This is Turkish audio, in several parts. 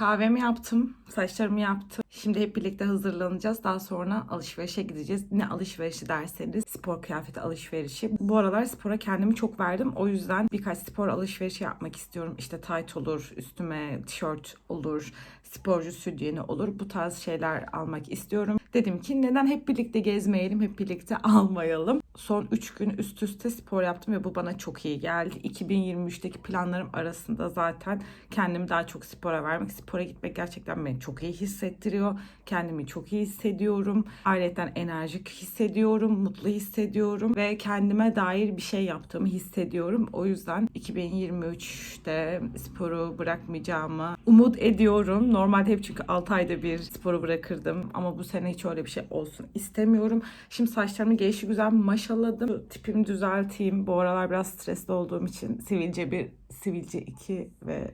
Kahvemi yaptım, saçlarımı yaptım. Şimdi hep birlikte hazırlanacağız. Daha sonra alışverişe gideceğiz. Ne alışverişi derseniz spor kıyafeti alışverişi. Bu aralar spora kendimi çok verdim. O yüzden birkaç spor alışverişi yapmak istiyorum. İşte tight olur, üstüme tişört olur, sporcu sütyeni olur. Bu tarz şeyler almak istiyorum. Dedim ki neden hep birlikte gezmeyelim, hep birlikte almayalım. Son 3 gün üst üste spor yaptım ve bu bana çok iyi geldi. 2023'teki planlarım arasında zaten kendimi daha çok spora vermek, spora gitmek gerçekten beni çok iyi hissettiriyor. Kendimi çok iyi hissediyorum. Ayrıca enerjik hissediyorum, mutlu hissediyorum ve kendime dair bir şey yaptığımı hissediyorum. O yüzden 2023'te sporu bırakmayacağımı umut ediyorum. Normalde hep çünkü 6 ayda bir sporu bırakırdım ama bu sene hiç öyle bir şey olsun istemiyorum. Şimdi saçlarımı gelişi güzel maşaladım. Tipimi düzelteyim. Bu aralar biraz stresli olduğum için sivilce 1, sivilce 2 ve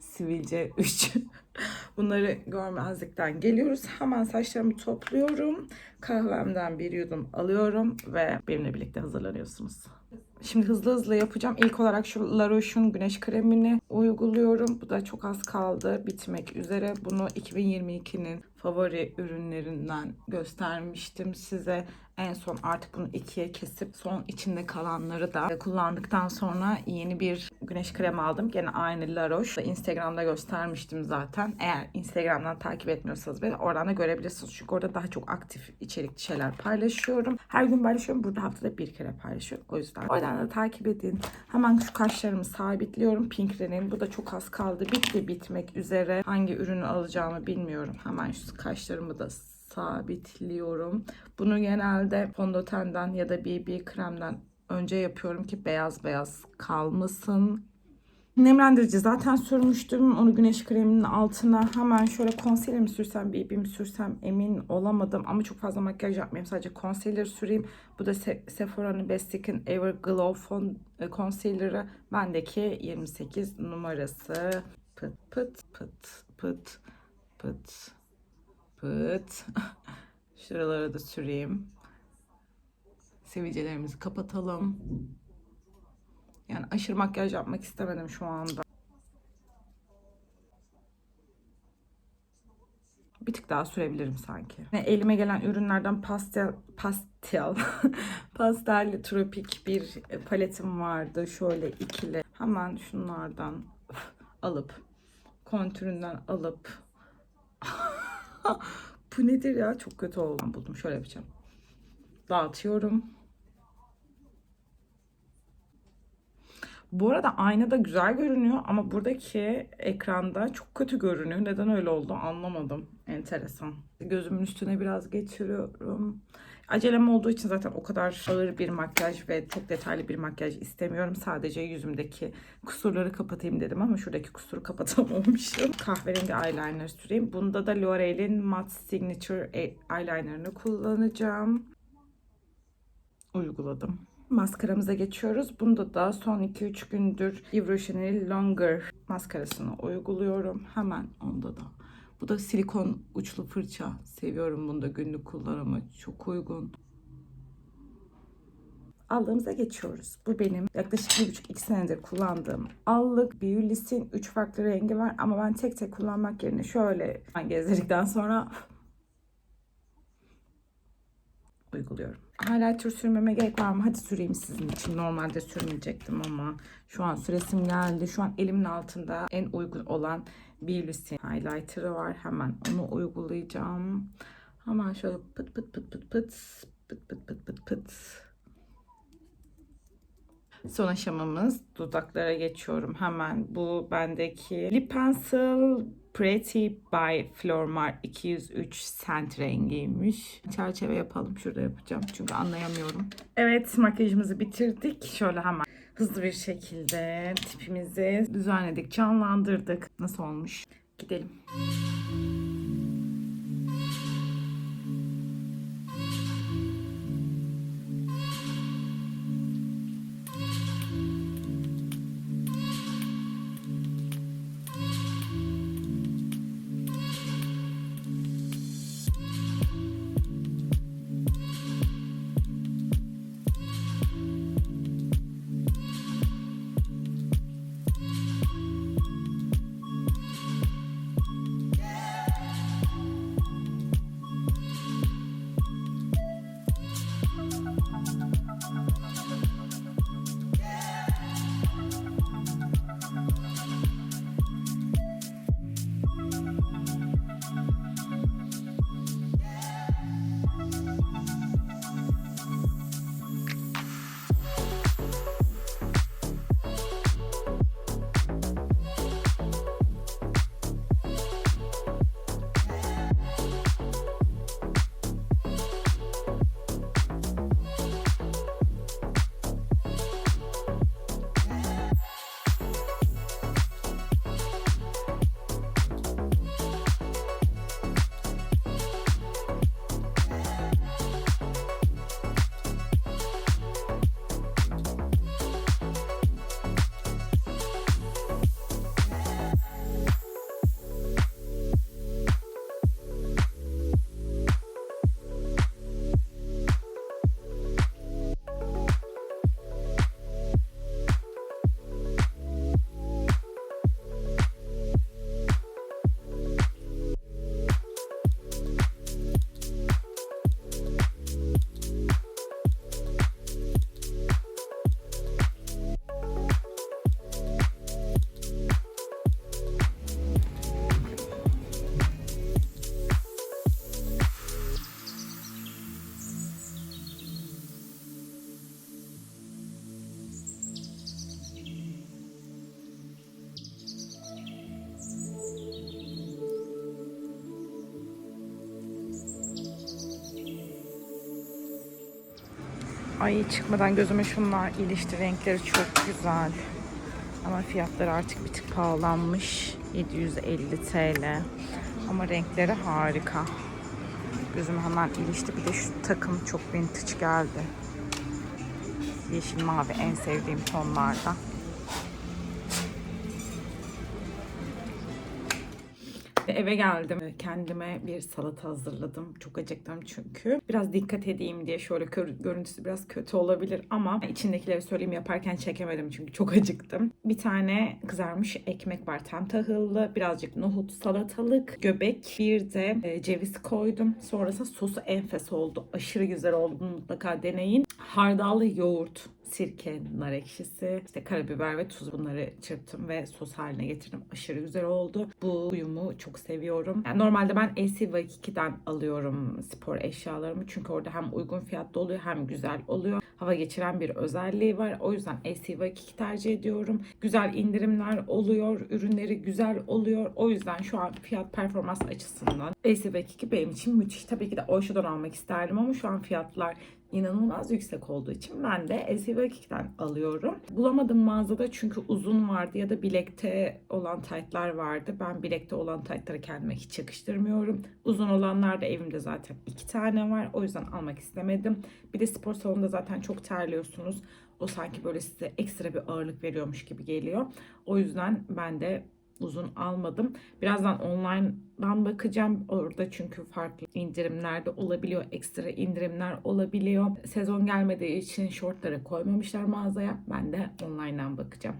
sivilce 3 bunları görmezlikten geliyoruz. Hemen saçlarımı topluyorum. Kahvemden bir yudum alıyorum ve benimle birlikte hazırlanıyorsunuz. Şimdi hızlı hızlı yapacağım. İlk olarak şu La Roche'un güneş kremini uyguluyorum. Bu da çok az kaldı bitmek üzere. Bunu 2022'nin favori ürünlerinden göstermiştim size. En son artık bunu ikiye kesip son içinde kalanları da kullandıktan sonra yeni bir güneş kremi aldım. Gene aynı La Roche. Instagram'da göstermiştim zaten. Eğer Instagram'dan takip etmiyorsanız beni oradan da görebilirsiniz. Çünkü orada daha çok aktif içerikli şeyler paylaşıyorum. Her gün paylaşıyorum. Burada haftada bir kere paylaşıyorum. O yüzden oradan da takip edin. Hemen şu kaşlarımı sabitliyorum. Pink Ren'in. Bu da çok az kaldı. Bitti bitmek üzere. Hangi ürünü alacağımı bilmiyorum. Hemen şu kaşlarımı da sabitliyorum. Bunu genelde fondötenden ya da BB kremden önce yapıyorum ki beyaz beyaz kalmasın. Nemlendirici zaten sürmüştüm. Onu güneş kreminin altına hemen şöyle concealer mi sürsem, BB mi sürsem emin olamadım. Ama çok fazla makyaj yapmayayım. Sadece concealer süreyim. Bu da Se- Sephora'nın Bestick'in Everglow Fon e, Concealer'ı. Bendeki 28 numarası. Pıt pıt pıt pıt pıt pıt. Şuralara da süreyim. Sivilcelerimizi kapatalım. Yani aşırı makyaj yapmak istemedim şu anda. Bir tık daha sürebilirim sanki. Ve elime gelen ürünlerden pastel pastel pastel tropik bir paletim vardı. Şöyle ikili. Hemen şunlardan alıp kontüründen alıp bu nedir ya? Çok kötü. Ben buldum. Şöyle yapacağım. Dağıtıyorum. Bu arada aynada güzel görünüyor ama buradaki ekranda çok kötü görünüyor. Neden öyle oldu anlamadım. Enteresan. Gözümün üstüne biraz geçiriyorum. Acelem olduğu için zaten o kadar ağır bir makyaj ve çok detaylı bir makyaj istemiyorum. Sadece yüzümdeki kusurları kapatayım dedim ama şuradaki kusuru kapatamamışım. Kahverengi eyeliner süreyim. Bunda da L'Oreal'in Matte Signature eyelinerını kullanacağım. Uyguladım. Maskaramıza geçiyoruz. Bunda da son 2-3 gündür Yves Rocher'in Longer maskarasını uyguluyorum. Hemen onda da. Bu da silikon uçlu fırça. Seviyorum bunu da günlük kullanımı. Çok uygun. Allığımıza geçiyoruz. Bu benim yaklaşık 1,5-2 senedir kullandığım allık. Beulis'in 3 farklı rengi var ama ben tek tek kullanmak yerine şöyle gezdirdikten sonra uyguluyorum. Highlighter sürmeme gerek var mı? Hadi süreyim sizin için. Normalde sürmeyecektim ama şu an süresim geldi. Şu an elimin altında en uygun olan Beulis'in highlighter'ı var. Hemen onu uygulayacağım. Hemen şöyle pıt pıt pıt pıt pıt pıt pıt pıt pıt pıt. Son aşamamız dudaklara geçiyorum hemen. Bu bendeki Lip Pencil Pretty by Flormar 203 cent rengiymiş. Çerçeve yapalım. Şurada yapacağım çünkü anlayamıyorum. Evet makyajımızı bitirdik. Şöyle hemen hızlı bir şekilde tipimizi düzenledik, canlandırdık. Nasıl olmuş? Gidelim. Ay çıkmadan gözüme şunlar ilişti. Renkleri çok güzel. Ama fiyatları artık bir tık pahalanmış. 750 TL. Ama renkleri harika. Gözüme hemen ilişti. Bir de şu takım çok vintage geldi. Yeşil mavi en sevdiğim tonlarda. Eve geldim. Kendime bir salata hazırladım. Çok acıktım çünkü. Biraz dikkat edeyim diye şöyle görüntüsü biraz kötü olabilir ama içindekileri söyleyeyim yaparken çekemedim çünkü çok acıktım. Bir tane kızarmış ekmek var tam tahıllı. Birazcık nohut, salatalık, göbek. Bir de e, ceviz koydum. Sonrasında sosu enfes oldu. Aşırı güzel oldu. Mutlaka deneyin. Hardallı yoğurt sirke, nar ekşisi, işte karabiber ve tuz bunları çırptım ve sos haline getirdim. Aşırı güzel oldu. Bu uyumu çok seviyorum. Yani normalde ben LC2'den alıyorum spor eşyalarımı. Çünkü orada hem uygun fiyatlı oluyor hem güzel oluyor. Hava geçiren bir özelliği var. O yüzden LC2 tercih ediyorum. Güzel indirimler oluyor. Ürünleri güzel oluyor. O yüzden şu an fiyat performans açısından LC2 benim için müthiş. Tabii ki de Oysho'dan almak isterdim ama şu an fiyatlar inanılmaz yüksek olduğu için ben de LC2'den alıyorum. Bulamadım mağazada çünkü uzun vardı ya da bilekte olan taytlar vardı. Ben bilekte olan taytları kendime hiç yakıştırmıyorum. Uzun olanlar da evimde zaten iki tane var. O yüzden almak istemedim. Bir de spor salonunda zaten çok terliyorsunuz. O sanki böyle size ekstra bir ağırlık veriyormuş gibi geliyor. O yüzden ben de uzun almadım. Birazdan online'dan bakacağım. Orada çünkü farklı indirimler de olabiliyor. Ekstra indirimler olabiliyor. Sezon gelmediği için shortları koymamışlar mağazaya. Ben de online'dan bakacağım.